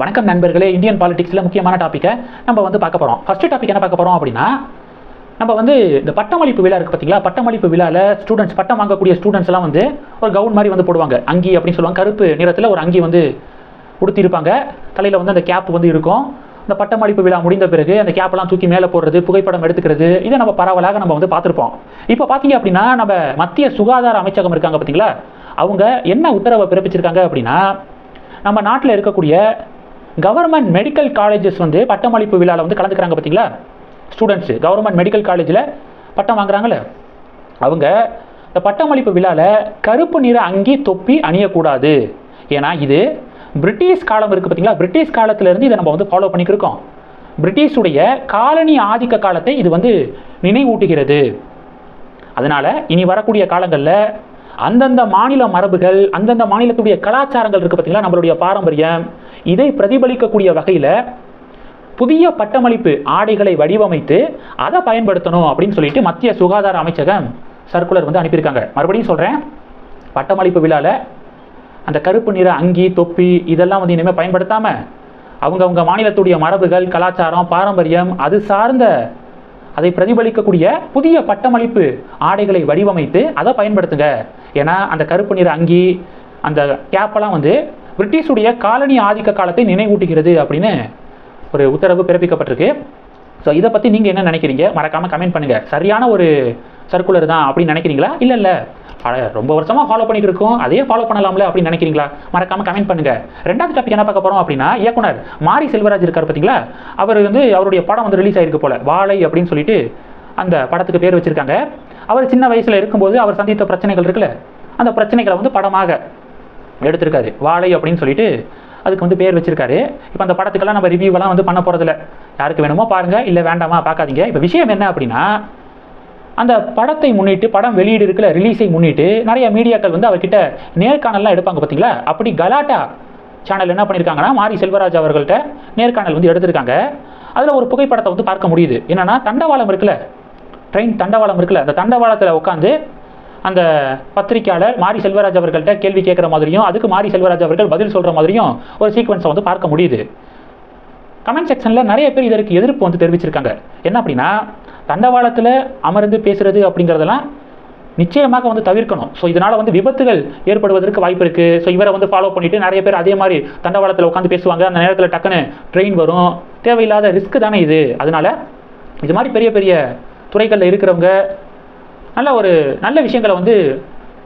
வணக்கம் நண்பர்களே இந்தியன் பாலிடிக்ஸில் முக்கியமான டாப்பிக்கை நம்ம வந்து பார்க்க போகிறோம் ஃபஸ்ட்டு டாபிக் என்ன பார்க்க போகிறோம் அப்படின்னா நம்ம வந்து இந்த பட்டமளிப்பு விழா இருக்குது பார்த்தீங்களா பட்டமளிப்பு விழாவில் ஸ்டூடெண்ட்ஸ் பட்டம் வாங்கக்கூடிய ஸ்டூடெண்ட்ஸ்லாம் வந்து ஒரு கவுன் மாதிரி வந்து போடுவாங்க. அங்கி அப்படின்னு சொல்லுவாங்க. கருப்பு நிறத்தில் ஒரு அங்கி வந்து உடுத்தியிருப்பாங்க. தலையில் வந்து அந்த கேப் வந்து இருக்கும். இந்த பட்டமளிப்பு விழா முடிந்த பிறகு அந்த கேப்பெல்லாம் தூக்கி மேலே போடுறது புகைப்படம் எடுத்துக்கிறது இதை நம்ம பரவலாக நம்ம வந்து பார்த்துருப்போம். இப்போ பார்த்தீங்க அப்படின்னா நம்ம மத்திய சுகாதார அமைச்சகம் இருக்காங்க பார்த்தீங்களா அவங்க என்ன உத்தரவை பிறப்பிச்சிருக்காங்க அப்படின்னா நம்ம நாட்டில் இருக்கக்கூடிய கவர்மெண்ட் மெடிக்கல் காலேஜஸ் வந்து பட்டமளிப்பு விழாவில் வந்து கலந்துக்கிறாங்க பார்த்தீங்களா ஸ்டூடெண்ட்ஸு கவர்மெண்ட் மெடிக்கல் காலேஜில் பட்டம் வாங்குறாங்களே அவங்க இந்த பட்டமளிப்பு விழாவில் கருப்பு நிற அங்கி தொப்பி அணியக்கூடாது. ஏன்னா இது பிரிட்டிஷ் காலம் இருக்குது பார்த்தீங்களா பிரிட்டிஷ் காலத்திலேருந்து இதை நம்ம வந்து ஃபாலோ பண்ணிக்கிருக்கோம் பிரிட்டிஷுடைய காலனி ஆதிக்க காலத்தை இது வந்து நினைவூட்டுகிறது. அதனால் இனி வரக்கூடிய காலங்களில் அந்தந்த மாநில மரபுகள் அந்தந்த மாநிலத்துடைய கலாச்சாரங்கள் இருக்குது பார்த்தீங்களா நம்மளுடைய பாரம்பரியம். இதை பிரதிபலிக்கக்கூடிய வகையில் புதிய பட்டமளிப்பு ஆடைகளை வடிவமைத்து அதை பயன்படுத்தணும் அப்படின்னு சொல்லிட்டு மத்திய சுகாதார அமைச்சகம் சர்க்குலர் வந்து அனுப்பியிருக்காங்க. மறுபடியும் சொல்கிறேன் பட்டமளிப்பு விழாவில் அந்த கருப்பு நிற அங்கி தொப்பி இதெல்லாம் வந்து இனிமேல் பயன்படுத்தாமல் அவங்கவுங்க மாநிலத்துடைய மரபுகள் கலாச்சாரம் பாரம்பரியம் அது சார்ந்த அதை பிரதிபலிக்கக்கூடிய புதிய பட்டமளிப்பு ஆடைகளை வடிவமைத்து அதை பயன்படுத்துங்க. ஏன்னா அந்த கருப்பு நிற அங்கி அந்த கேப்பெல்லாம் வந்து பிரிட்டிஷுடைய காலனி ஆதிக்க காலத்தை நினைவூட்டுகிறது அப்படின்னு ஒரு உத்தரவு பிறப்பிக்கப்பட்டிருக்கு. ஸோ இதை பற்றி நீங்கள் என்ன நினைக்கிறீங்க? மறக்காமல் கமெண்ட் பண்ணுங்கள் சரியான ஒரு சர்க்குலர் தான் அப்படின்னு நினைக்கிறீங்களா? இல்லை இல்லை. ரொம்ப வருஷமாக ஃபாலோ பண்ணிட்டு இருக்கோம். அதே ஃபாலோ பண்ணலாம்ல அப்படின்னு நினைக்கிறீங்களா? மறக்காமல் கமெண்ட் பண்ணுங்கள் ரெண்டாவது டாபிக் என்ன பார்க்க போகிறோம் அப்படின்னா இயக்குனர் மாரி செல்வராஜ் இருக்கார் பார்த்தீங்களா? அவர் வந்து அவருடைய படம் வந்து ரிலீஸ் ஆயிருக்கு போல. வாழை அப்படின்னு சொல்லிட்டு அந்த படத்துக்கு பேர் வச்சிருக்காங்க. அவர் சின்ன வயசில் இருக்கும்போது அவர் சந்தித்த பிரச்சனைகள் இருக்குல்ல அந்த பிரச்சனைகளை வந்து படமாக எடுத்திருக்காரு. வாழை அப்படின்னு சொல்லிட்டு அதுக்கு வந்து பேர் வச்சிருக்காரு. இப்போ அந்த படத்துக்கெல்லாம் நம்ம ரிவ்யூவெல்லாம் வந்து பண்ண போகிறதில்ல யாருக்கு வேணுமோ பாருங்கள் இல்லை வேண்டாமா பார்க்காதீங்க. இப்போ விஷயம் என்ன அப்படின்னா அந்த படத்தை முன்னிட்டு படம் வெளியீடு இருக்குல்ல ரிலீஸை முன்னிட்டு நிறைய மீடியாக்கள் வந்து அவர்கிட்ட நேர்காணல்லாம் எடுப்பாங்க பார்த்தீங்களா அப்படி கலாட்டா சேனல் என்ன பண்ணியிருக்காங்கன்னா மாரி செல்வராஜ் அவர்கள்ட்ட நேர்காணல் வந்து எடுத்திருக்காங்க. அதில் ஒரு புகைப்படத்தை வந்து பார்க்க முடியுது. என்னென்னா தண்டவாளம் இருக்குல்ல ட்ரெயின் தண்டவாளம் இருக்குல்ல அந்த தண்டவாளத்தில் உட்காந்து அந்த பத்திரிக்கையாளர் மாரி செல்வராஜ் அவர்கள்ட்ட கேள்வி கேட்குற மாதிரியும் அதுக்கு மாரி செல்வராஜ் அவர்கள் பதில் சொல்கிற மாதிரியும் ஒரு சீக்வன்ஸை வந்து பார்க்க முடியுது. கமெண்ட் செக்ஷனில் நிறைய பேர் இதற்கு எதிர்ப்பு வந்து தெரிவிச்சிருக்காங்க. என்ன அப்படின்னா தண்டவாளத்தில் அமர்ந்து பேசுறது அப்படிங்கிறதெல்லாம் நிச்சயமாக வந்து தவிர்க்கணும். ஸோ இதனால் வந்து விபத்துகள் ஏற்படுவதற்கு வாய்ப்பு இருக்குது ஸோ இவரை வந்து ஃபாலோ பண்ணிவிட்டு நிறைய பேர் அதே மாதிரி தண்டவாளத்தில் உட்காந்து பேசுவாங்க. அந்த நேரத்தில் டக்குன்னு ட்ரெயின் வரும். தேவையில்லாத ரிஸ்க்கு தானே இது. அதனால் இது மாதிரி பெரிய பெரிய துறைகளில் இருக்கிறவங்க நல்ல ஒரு நல்ல விஷயங்களை வந்து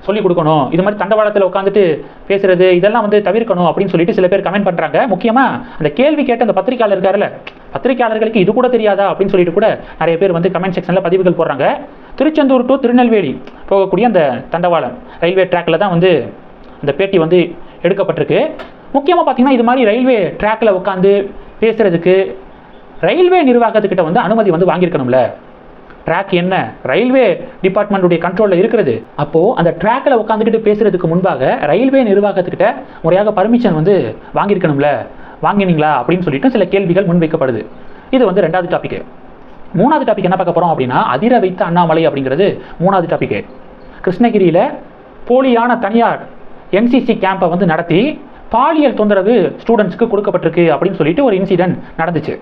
சொல்லிக் கொடுக்கணும். இது மாதிரி தண்டவாளத்தில் உட்காந்துட்டு பேசுறது இதெல்லாம் வந்து தவிர்க்கணும் அப்படின்னு சொல்லிட்டு சில பேர் கமெண்ட் பண்ணுறாங்க முக்கியமாக அந்த கேள்வி கேட்ட அந்த பத்திரிக்கையாளர் இருக்காருல்ல பத்திரிக்கையாளர்களுக்கு இது கூட தெரியாதா அப்படின்னு சொல்லிட்டு கூட நிறைய பேர் வந்து கமெண்ட் செக்ஷனில் பதிவுகள் போடுறாங்க. திருச்செந்தூர் டு திருநெல்வேலி போகக்கூடிய அந்த தண்டவாளம் ரயில்வே ட்ராக்கில் தான் வந்து அந்த பேட்டி வந்து எடுக்கப்பட்டிருக்கு. முக்கியமாக பார்த்தீங்கன்னா இது மாதிரி ரயில்வே ட்ராக்கில் உட்காந்து பேசுறதுக்கு ரயில்வே நிர்வாகத்துக்கிட்ட வந்து அனுமதி வந்து வாங்கியிருக்கணும்ல. ட்ராக் என்ன? ரயில்வே டிபார்ட்மெண்ட்டுடைய கண்ட்ரோலில் இருக்கிறது. அப்போது அந்த ட்ராக்கில் உட்காந்துக்கிட்டு பேசுகிறதுக்கு முன்பாக ரயில்வே நிர்வாகத்துக்கிட்ட முறையாக பர்மிஷன் வந்து வாங்கியிருக்கணும்ல? வாங்கினீங்களா? அப்படின்னு சொல்லிட்டு சில கேள்விகள் முன்வைக்கப்படுது. இது வந்து ரெண்டாவது டாபிக் மூணாவது டாபிக் என்ன பார்க்க போகிறோம் அப்படின்னா அதிர வைத்த அண்ணாமலை அப்படிங்கிறது மூணாவது டாபிக் கிருஷ்ணகிரியில் போலியான தனியார் என்சிசி கேம்பை வந்து நடத்தி பாலியல் தொந்தரவு ஸ்டூடெண்ட்ஸ்க்கு கொடுக்கப்பட்டிருக்கு அப்படின்னு சொல்லிட்டு ஒரு இன்சிடென்ட் நடந்துச்சு.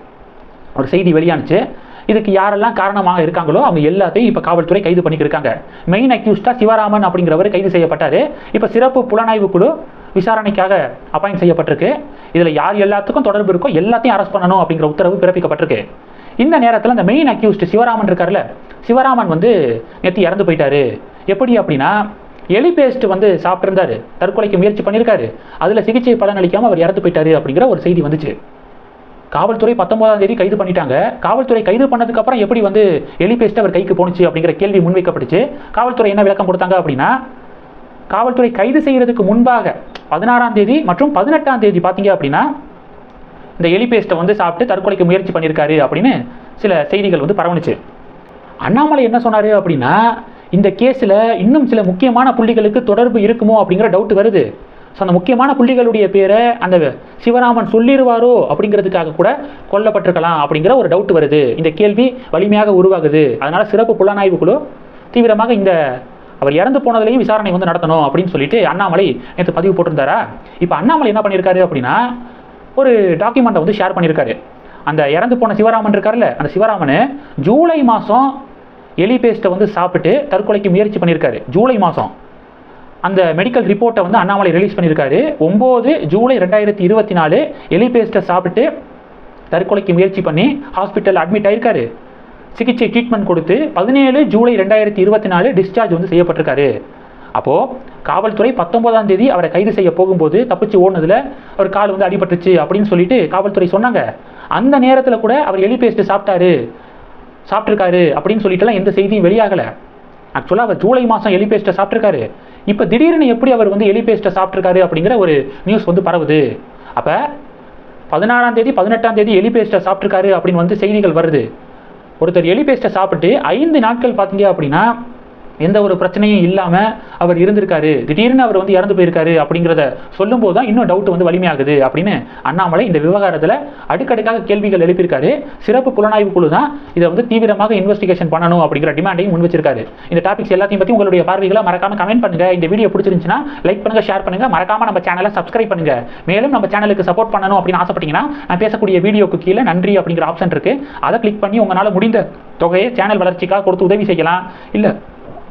ஒரு செய்தி வெளியானுச்சு. இதுக்கு யாரெல்லாம் காரணமாக இருக்காங்களோ அவங்க எல்லாத்தையும் இப்போ காவல்துறை கைது பண்ணிட்டு இருக்காங்க மெயின் அக்யூஸ்டா சிவராமன் அப்படிங்கிறவர் கைது செய்யப்பட்டார். இப்போ சிறப்பு புலனாய்வு குழு விசாரணைக்காக அப்பாயிண்ட் செய்யப்பட்டிருக்கு. இதில் யார் எல்லாத்துக்கும் தொடர்பு இருக்கோ எல்லாத்தையும் அரெஸ்ட் பண்ணணும் அப்படிங்கிற உத்தரவு பிறப்பிக்கப்பட்டிருக்கு. இந்த நேரத்தில் அந்த மெயின் அக்யூஸ்ட் சிவராமன் இருக்கார்ல சிவராமன் வந்து நேற்று இறந்து போயிட்டாரு. எப்படி அப்படின்னா எலி பேஸ்ட் வந்து சாப்பிட்ருந்தாரு தற்கொலைக்கு முயற்சி பண்ணியிருக்காரு அதில் சிகிச்சை பலன் அளிக்காமல் அவர் இறந்து போயிட்டாரு அப்படிங்கிற ஒரு செய்தி வந்துச்சு. காவல்துறை பத்தொன்பதாம் தேதி கைது பண்ணிட்டாங்க. காவல்துறை கைது பண்ணதுக்கு அப்புறம் எப்படி வந்து எலிபேஸ்ட் அவர் கைக்கு போணுச்சு அப்படிங்கிற கேள்வி முன்வைக்கப்பட்டுச்சு. காவல்துறை என்ன விளக்கம் கொடுத்தாங்க அப்படின்னா காவல்துறை கைது செய்யறதுக்கு முன்பாக பதினாறாம் தேதி மற்றும் பதினெட்டாம் தேதி பார்த்தீங்க அப்படின்னா இந்த எலிபேஸ்ட்டை வந்து சாப்பிட்டு தற்கொலைக்கு முயற்சி பண்ணியிருக்காரு அப்படின்னு சில செய்திகள் வந்து பரவணுச்சு அண்ணாமலை என்ன சொன்னார் அப்படின்னா இந்த கேஸில் இன்னும் சில முக்கியமான புள்ளிகளுக்கு தொடர்பு இருக்குமோ அப்படிங்கிற டவுட் வருது. ஸோ அந்த முக்கியமான புள்ளிகளுடைய பேரை அந்த சிவராமன் சொல்லிடுவாரோ அப்படிங்கிறதுக்காக கூட கொல்லப்பட்டிருக்கலாம் அப்படிங்கிற ஒரு டவுட் வருது. இந்த கேள்வி வலிமையாக உருவாகுது. அதனால் சிறப்பு புலனாய்வு குழு தீவிரமாக இந்த அவர் இறந்து போனதுலேயும் விசாரணை வந்து நடத்தணும் அப்படின்னு சொல்லிட்டு அண்ணாமலை நேற்று பதிவு போட்டிருந்தாரா? இப்போ அண்ணாமலை என்ன பண்ணியிருக்காரு அப்படின்னா ஒரு டாக்குமெண்ட்டை வந்து ஷேர் பண்ணியிருக்காரு அந்த இறந்து போன சிவராமன் இருக்கார்ல அந்த சிவராமன் ஜூலை மாதம் எலி பேஸ்ட்டை வந்து சாப்பிட்டு தற்கொலைக்கு முயற்சி பண்ணியிருக்காரு ஜூலை மாதம் அந்த மெடிக்கல் ரிப்போர்ட்டை வந்து அண்ணாமலை ரிலீஸ் பண்ணியிருக்காரு. ஒம்பது ஜூலை ரெண்டாயிரத்தி இருபத்தி நாலு எலி பேஸ்ட்டை சாப்பிட்டு தற்கொலைக்கு முயற்சி பண்ணி ஹாஸ்பிட்டல் அட்மிட் ஆயிருக்காரு. சிகிச்சை ட்ரீட்மெண்ட் கொடுத்து பதினேழு ஜூலை ரெண்டாயிரத்தி இருபத்தி நாலு டிஸ்சார்ஜ் வந்து செய்யப்பட்டிருக்காரு. அப்போது காவல்துறை பத்தொன்பதாம் தேதி அவரை கைது செய்ய போகும்போது தப்பிச்சு ஓடுனதுல அவர் கால் வந்து அடிபட்டுச்சு அப்படின்னு சொல்லிட்டு காவல்துறை சொன்னாங்க. அந்த நேரத்தில் கூட அவர் எலி பேஸ்ட் சாப்பிட்டாரு. சாப்பிட்ருக்காரு அப்படின்னு சொல்லிட்டுலாம் எந்த செய்தியும் வெளியாகலை. ஆக்சுவலாக அவர் ஜூலை மாதம் எலி பேஸ்ட்டை சாப்பிட்ருக்காரு இப்போ திடீர்னு எப்படி அவர் வந்து எலி பேஸ்ட்டை சாப்பிட்ருக்காரு அப்படிங்கிற ஒரு நியூஸ் வந்து பரவுது. அப்போ பதினாறாம் தேதி பதினெட்டாம் தேதி எலி பேஸ்ட்டை சாப்பிட்ருக்காரு அப்படின்னு வந்து செய்திகள் வருது. ஒருத்தர் எலி பேஸ்ட்டை சாப்பிட்டு ஐந்து நாட்கள் பார்த்தீங்க அப்படின்னா எந்த ஒரு பிரச்சனையும் இல்லாமல் அவர் இருந்திருக்காரு. திடீர்னு அவர் வந்து இறந்து போயிருக்காரு அப்படிங்கிறத சொல்லும்போது தான் இன்னும் டவுட் வந்து வலிமையாகுது அப்படின்னு அண்ணாமலை இந்த விவகாரத்தில் அடுக்கடுக்காக கேள்விகள் எழுப்பியிருக்காரு. சிறப்பு புலனாய்வு குழு தான் இதை வந்து தீவிரமாக இன்வெஸ்டிகேஷன் பண்ணணும் அப்படிங்கிற டிமாண்டையும் முன் வச்சிருக்காரு இந்த டாபிக்ஸ் எல்லாத்தையும் பற்றி உங்களுடைய பார்வைகளை மறக்காம கமெண்ட் பண்ணுங்க. இந்த வீடியோ பிடிச்சிருந்துச்சுன்னா லைக் பண்ணுங்க ஷேர் பண்ணுங்க. மறக்காம நம்ம சேனலை சப்ஸ்கிரைப் பண்ணுங்க. மேலும் நம்ம சேனலுக்கு சப்போர்ட் பண்ணணும் அப்படின்னு ஆசைப்பட்டீங்கன்னா நான் பேசக்கூடிய வீடியோக்கு கீழே நன்றி அப்படிங்கிற ஆப்ஷன் இருக்கு. அதை கிளிக் பண்ணி உங்களால் முடிந்த தொகையை சேனல் வளர்ச்சிக்காக கொடுத்து உதவி செய்யலாம். இல்லை